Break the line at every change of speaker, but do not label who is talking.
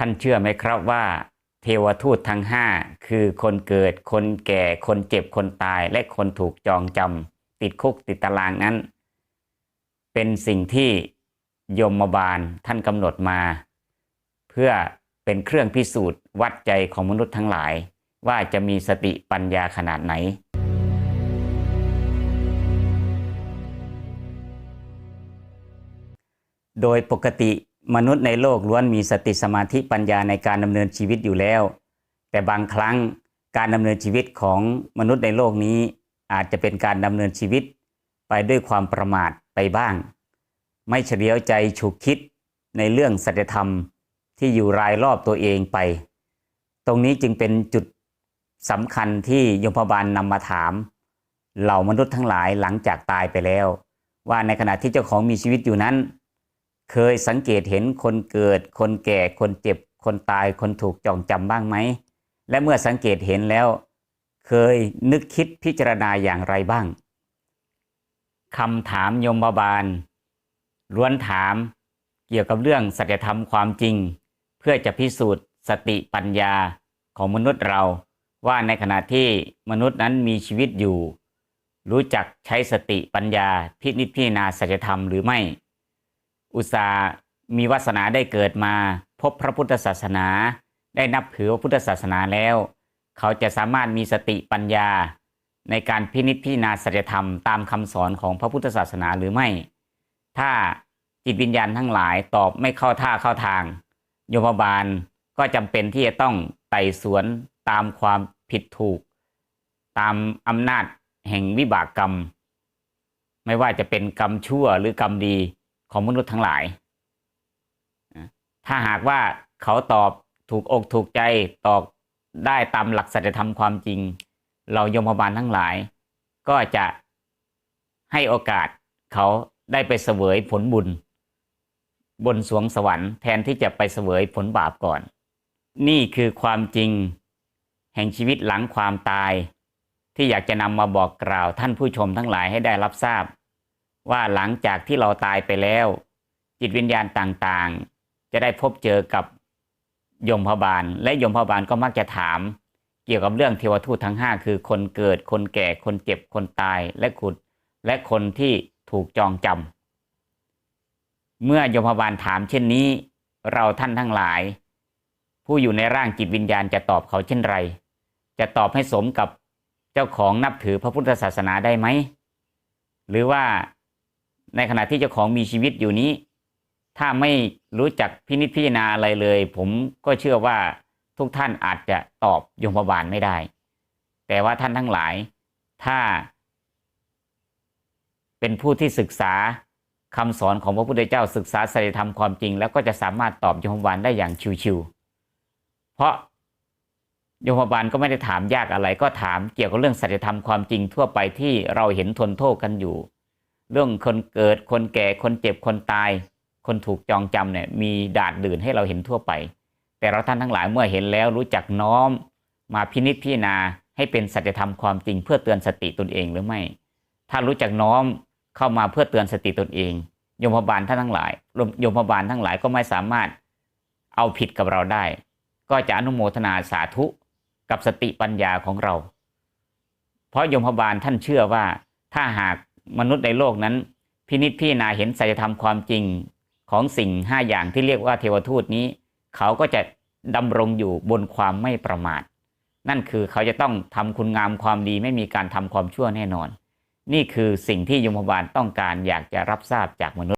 ท่านเชื่อไหมครับว่า เทวทูตทั้งห้าคือคนเกิดคนแก่คนเจ็บคนตายและคนถูกจองจำติดคุกติดตารางนั้น เป็นสิ่งที่ยมบาลท่านกำหนดมา เพื่อเป็นเครื่องพิสูจน์วัดใจของมนุษย์ทั้งหลาย ว่าจะมีสติปัญญาขนาดไหนโดยปกติ มนุษย์ในโลกล้วนมีสติสมาธิปัญญาในการดำเนินชีวิตอยู่แล้ว แต่บางครั้งการดำเนินชีวิตของมนุษย์ในโลกนี้ อาจจะเป็นการดำเนินชีวิต ไปด้วยความประมาทไปบ้าง ไม่เฉลียวใจฉุกคิดในเรื่องสัจธรรมที่อยู่รายรอบตัวเองไป ตรงนี้จึงเป็นจุดสำคัญที่ยมพบาลนำมาถาม เหล่ามนุษย์ทั้งหลายหลังจากตายไปแล้ว ว่าในขณะที่เจ้าของมีชีวิตอยู่นั้น เคยสังเกตเห็นคนเกิด คนแก่ คนเจ็บ คนตาย คนถูกจองจำบ้างไหม และเมื่อสังเกตเห็นแล้ว เคยนึกคิดพิจารณาอย่างไรบ้างคำถามยมบาลล้วนถามเกี่ยวกับเรื่องสัจธรรมความจริง เพื่อจะพิสูจน์สติปัญญาของมนุษย์เรา ว่าในขณะที่มนุษย์นั้นมีชีวิตอยู่ รู้จักใช้สติปัญญาพินิจพิจารณาสัจธรรมหรือไม่ อุตสาห์มีวาสนาได้เกิดมา พบพระพุทธศาสนา ได้นับถือพระพุทธศาสนาแล้ว เขาจะสามารถมีสติปัญญา ในการพินิจพิจารณาสัจธรรมตามคำสอนของพระพุทธศาสนาหรือไม่ ถ้าจิตวิญญาณทั้งหลายตอบไม่เข้าท่าเข้าทาง โยมบาลก็จำเป็นที่จะต้องไต่สวนตามความผิดถูก ตามอำนาจแห่งวิบากกรรม ไม่ว่าจะเป็นกรรมชั่วหรือกรรมดี ของมนุษย์ทั้งหลาย ถ้าหากว่าเขาตอบถูกอกถูกใจตอบได้ตามหลักสัจธรรมความจริง เรายมบาลทั้งหลาย ก็จะให้โอกาสเขาได้ไปเสวยผลบุญ บนสวงสวรรค์แทนที่จะไปเสวยผลบาปก่อน นี่คือความจริง แห่งชีวิตหลังความตาย ที่อยากจะนำมาบอกกล่าวท่านผู้ชมทั้งหลายให้ได้รับทราบ ว่าหลังจากที่เราตายไปแล้ว จิตวิญญาณต่างๆ จะได้พบเจอกับยมพบาล และยมพบาลก็มักจะถาม เกี่ยวกับเรื่องเทวทูตทั้งห้าคือคนเกิดคนแก่คนเจ็บคนตายและขุด และคนที่ถูกจองจำเมื่อยมพบาลถามเช่นนี้ เราท่านทั้งหลาย ผู้อยู่ในร่างจิตวิญญาณจะตอบเขาเช่นไร จะตอบให้สมกับเจ้าของนับถือพระพุทธศาสนาได้ไหมหรือว่า ในขณะที่เจ้าของมีชีวิตอยู่นี้ ถ้าไม่รู้จักพินิจพิจารณาอะไรเลย ผมก็เชื่อว่าทุกท่านอาจจะตอบยมบาลไม่ได้ แต่ว่าท่านทั้งหลาย ถ้า เป็นผู้ที่ศึกษาคำสอนของพระพุทธเจ้าศึกษาสัจธรรมความจริง แล้วก็จะสามารถตอบยมบาลได้อย่างชิวๆเพราะยมบาลก็ไม่ได้ถามยากอะไรก็ถามเกี่ยวกับเรื่องสัจธรรมความจริงทั่วไปที่เราเห็นทนโทษกันอยู่ เรื่องคนเกิดคนแก่คนเจ็บคนตาย คนถูกจองจำเนี่ยมีดาดดื่นให้เราเห็นทั่วไป แต่เราท่านทั้งหลายเมื่อเห็นแล้วรู้จักน้อม มาพินิจพิจารณาให้เป็นสัจธรรมความจริงเพื่อเตือนสติตนเองหรือไม่ ถ้ารู้จักน้อมเข้ามาเพื่อเตือนสติตนเองยมบาลท่านทั้งหลายยมบาลทั้งหลายก็ไม่สามารถเอาผิดกับเราได้ ก็จะอนุโมทนาสาธุกับสติปัญญาของเรา เพราะยมบาลท่านเชื่อว่าถ้าหาก มนุษย์ในโลกนั้น พินิจพิจารณาเห็นสัจธรรมความจริงของสิ่งห้าอย่างที่เรียกว่าเทวทูตนี้ เขาก็จะดำรงอยู่บนความไม่ประมาท นั่นคือเขาจะต้องทำคุณงามความดีไม่มีการทำความชั่วแน่นอน นี่คือสิ่งที่ยมบาลต้องการอยากจะรับทราบจากมนุษย์